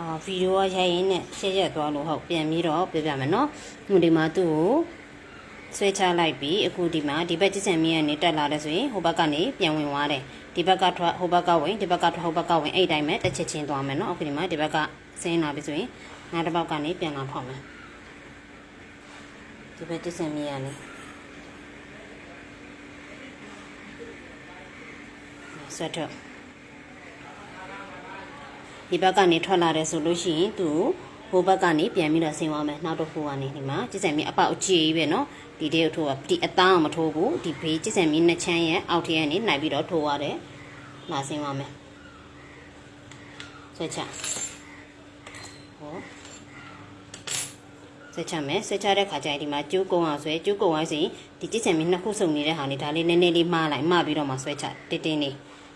အာဗီဒီယိုကရိုက်ရင်းနဲ့ရှက်ရက်သွားလို့ဟုတ်ပြန်ပြီးတော့ပြပြမယ်နော်ဟိုဒီမှာသူ့ကိုဆွဲချလိုက်ပြီးအခုဒီမှာဒီဘက်ကျစံမီကနေတက်လာတယ်ဆိုရင်ဟိုဘက်ကနေပြန်ဝင်သွားတယ်ဒီဘက်ကထွက်ဟိုဘက်ကဝင်ဒီဘက်ကထွက်ဟိုဘက်ကဝင်အဲ့တိုင်းပဲတစ်ချက်ချင်းသွားမယ်နော်အခုဒီမှာဒီဘက်ကဆင်းလာပြီဆိုရင်နောက်တစ်ပေါက်ကနေပြန်လာဖောက်မယ်ဒီဘက်ကျစံမီကနေဆွဲထုတ် ဒီဘက်ကနေထွက်လာတယ်ဆိုလို့ရှိရင်သူ့ကိုဟိုဘက်ကနေပြန်ပြီးတော့ဆင်းသွားမယ်နောက်တစ်ခုကနေဒီမှာကြည်စံမီအပေါက်အကြီးပဲနော်ဒီတဲကိုထိုးပါဒီအသားမထိုးဘူးဒီဘေးကြည်စံမီနှစ်ချမ်းရဲ့အောက်ထဲကနေနိုင်ပြီးတော့ထိုးရတယ်လာဆင်းသွားမယ်ဆွဲချဟောဆွဲချမယ်ဆွဲချတဲ့ခါကျရင်ဒီမှာကျိုးကုံအောင်ဆွဲကျိုးကုံအောင်စီဒီကြည်စံမီနှစ်ခုစုံနေတဲ့ဟာနေဒါလေးနည်းနည်းလေးမှားလိုက်မှားပြီးတော့မှဆွဲချတင်းတင်းလေး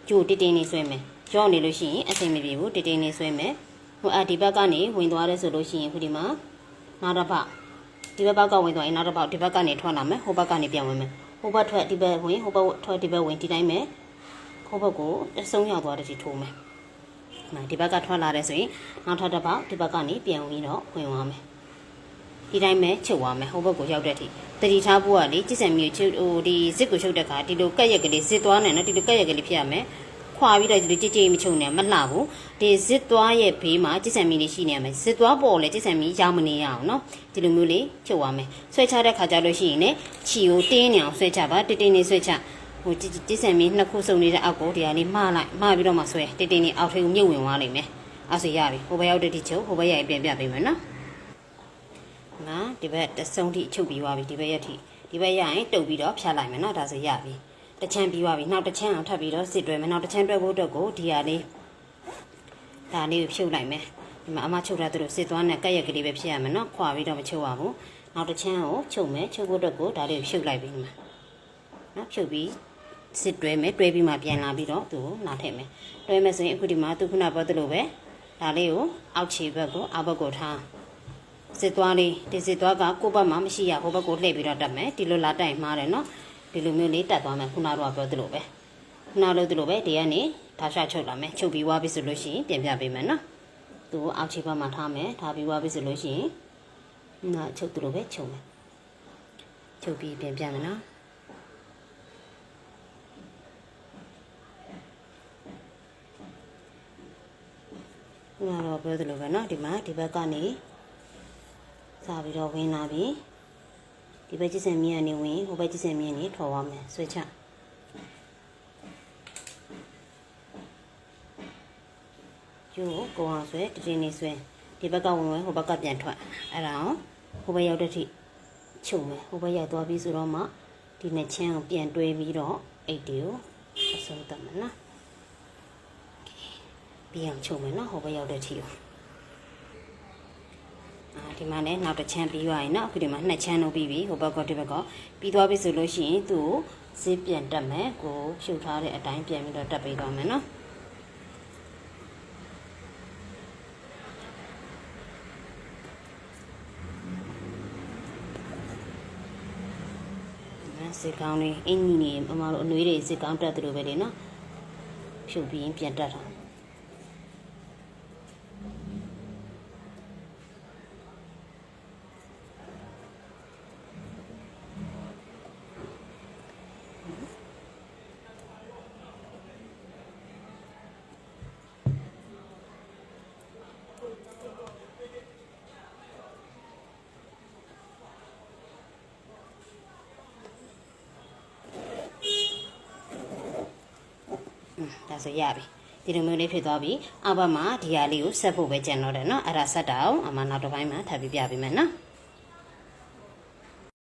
ကျိုးတင်းတင်းလေးဆွဲမယ် ကြောက်နေလို့ရှိရင်အဆင်မပြေဘူးတင်းတင်းလေးဆွဲမယ်ဟိုအဒီဘက်ကနေဝင်သွားတယ်ဆိုလို့ရှိရင်ခုဒီမှာနောက်တစ်ပတ်ဒီဘက်ဘက်ကဝင်သွားရင်နောက်တစ်ပတ်ဒီဘက်ကနေထွက်လာမယ်ဟိုဘက်ကနေပြန်ဝင်မယ်ဟိုဘက်ထွက်ဒီဘက်ဝင်ဟိုဘက်ထွက်ဒီဘက်ဝင်ဒီတိုင်းပဲဟိုဘက်ကိုအဆုံးရောက်သွားတဲ့ဒီထိုးမယ်ဒီဘက်ကထွက်လာတယ်ဆိုရင်နောက်ထပ်တစ်ပတ်ဒီဘက်ကနေပြန်ဝင်တော့ဝင်သွားမယ်ဒီတိုင်းပဲချုပ်သွားမယ်ဟိုဘက်ကိုရောက်တဲ့အထိတတိထားဖို့ကလေကြည်စံမျိုးချုပ်ဟိုဒီစစ်ကိုချုပ်တဲ့ခါဒီလိုကက်ရက်ကလေးစစ်သွားနေနော်ဒီလိုကက်ရက်ကလေးဖြစ်ရမယ် ခွာပြီးတော့ဒီလိုကြည်ကြည်မချုပ်နဲ့မလှဘူးဒီစစ်သွားရဲ့ဘေးမှာကြည်စံမီလေးရှိနေရမယ်စစ်သွားပေါ်လေကြည်စံမီရောင်းမနေရအောင်နော်ဒီလိုမျိုးလေးချုပ်သွားမယ်ဆွဲချတဲ့ခါကျလို့ရှိရင်လည်းခြီကိုတင်းနေအောင်ဆွဲချပါတင်းတင်းလေးဆွဲချဟိုကြည်စံမီနှစ်ခုစုံနေတဲ့အောက်ကိုဒီဟာလေးမှားလိုက်မှားပြီးတော့မှဆွဲတင်းတင်းလေးအောက်ထဲကိုမြုပ်ဝင်သွားလိမ့်မယ်အဲ့ဆိုရပြီဟိုဘက်ရောက်တဲ့ဒီချုပ်ဟိုဘက်ရိုက်ပြန်ပြပေးမယ်နော်နော်ဒီဘက်တစုံထိချုပ်ပြီးသွားပြီဒီဘက်ရက်ထိဒီဘက်ရရင်တုပ်ပြီးတော့ဖြတ်လိုက်မယ်နော်ဒါဆိုရပြီ တချမ်းပြီးသွားပြီနောက်တချမ်းအောင်ထပ်ပြီးတော့စစ်တွဲမယ်နောက်တချမ်းတွဲဖို့အတွက်ကိုဒီဟာလေးဒါလေးကိုဖြုတ်လိုက်မယ်ဒီမှာအမချုပ်ထားသလိုစစ်သွားနဲ့ကက်ရက်ကလေးပဲဖြစ်ရမယ်နော်ခွာပြီးတော့မချုပ်ရဘူးနောက်တချမ်းကိုချုပ်မယ်ချုပ်ဖို့အတွက်ကိုဒါလေးကိုဖြုတ်လိုက်ပြီးမှာနော်ဖြုတ်ပြီးစစ်တွဲမယ်တွဲပြီးမှပြန်လာပြီးတော့သူ့ကိုနားထည့်မယ်တွဲမယ်ဆိုရင်အခုဒီမှာသူခုနပြောသလိုပဲဒါလေးကိုအောက်ခြေဘက်ကိုအောက်ဘက်ကိုထားစစ်သွားလေးဒီစစ်သွားကကိုယ့်ဘက်မှာမရှိရဟိုဘက်ကိုလှည့်ပြီးတော့တက်မယ်ဒီလိုလာတိုင်မှားတယ်နော် ဒီလိုမျိုးလေးတက်သွားမယ်ခုနကတော့ပြောသလိုပဲခုနလို့သလိုပဲဒီကနေဒါရှချုပ်လာမယ်ချုပ်ပြီးွားပြီဆိုလို့ရှိရင်ပြင်ပြပေးမယ်နော်သူ့အောက်ခြေဘက်မှာထားမယ်ထားပြီးွားပြီဆိုလို့ရှိရင်နာချုပ်သလိုပဲချုပ်မယ်ချုပ်ပြီးပြင်ပြမယ်နော်ခုနကတော့ပြောသလိုပဲနော်ဒီမှာဒီဘက်ကနေစပြီးတော့ဝင်လာပြီ ဒီဘက်ကျစ်စင်မြင်းကနေဝင်ဟိုဘက်ကျစ်စင်မြင်းနေထော်သွားမယ်ဆွဲချကျိုးကိုအောင်ဆွဲတတင်းနေဆွဲဒီဘက်ကဝင်ဝင်ဟိုဘက်ကပြန်ထွက်အဲ့ဒါအောင်ဟိုဘက်ရောက်တဲ့ထိချုပ်မယ်ဟိုဘက်ရောက်သွားပြီဆိုတော့မှဒီနှစ်ချမ်းကိုပြန်တွဲပြီးတော့အိတ်တီကိုအဆုံးသတ်မယ်နော်ပြီးအောင်ချုပ်မယ်နော်ဟိုဘက်ရောက်တဲ့ထိကိုအာ ဒီမှာလည်းနောက်တစ်ချမ်းပြီးသွားရင်เนาะအခုဒီမှာနှစ်ချမ်းလုံးပြီးပြီဟိုဘက်ကဒီဘက်ကပြီးသွားပြီဆိုလို့ရှိရင်သူ့ကိုဈေးပြန်တက်မယ်ကိုဖြုတ်ထားတဲ့အတိုင်းပြန်ပြီးတော့တက်ပေးသွားမယ်เนาะစစ်ကောင်းလေးအင်းကြီးနေမမတို့အနှွေးတွေစစ်ကောင်းတက်တယ်လို့ပဲလေနော်ဖြုတ်ပြီးရင်ပြန်တက်တာ ဒါဆိုရပြီဒီလိုမျိုးလေးဖြစ်သွားပြီအောက်ဘက်မှာဒီဟာလေးကိုဆက်ဖို့ပဲကြံတော့တယ်နော်အဲ့ဒါဆက်တာအောင်အမှနောက်တစ်ပိုင်းမှာထပ်ပြီးပြပေးမယ်နော်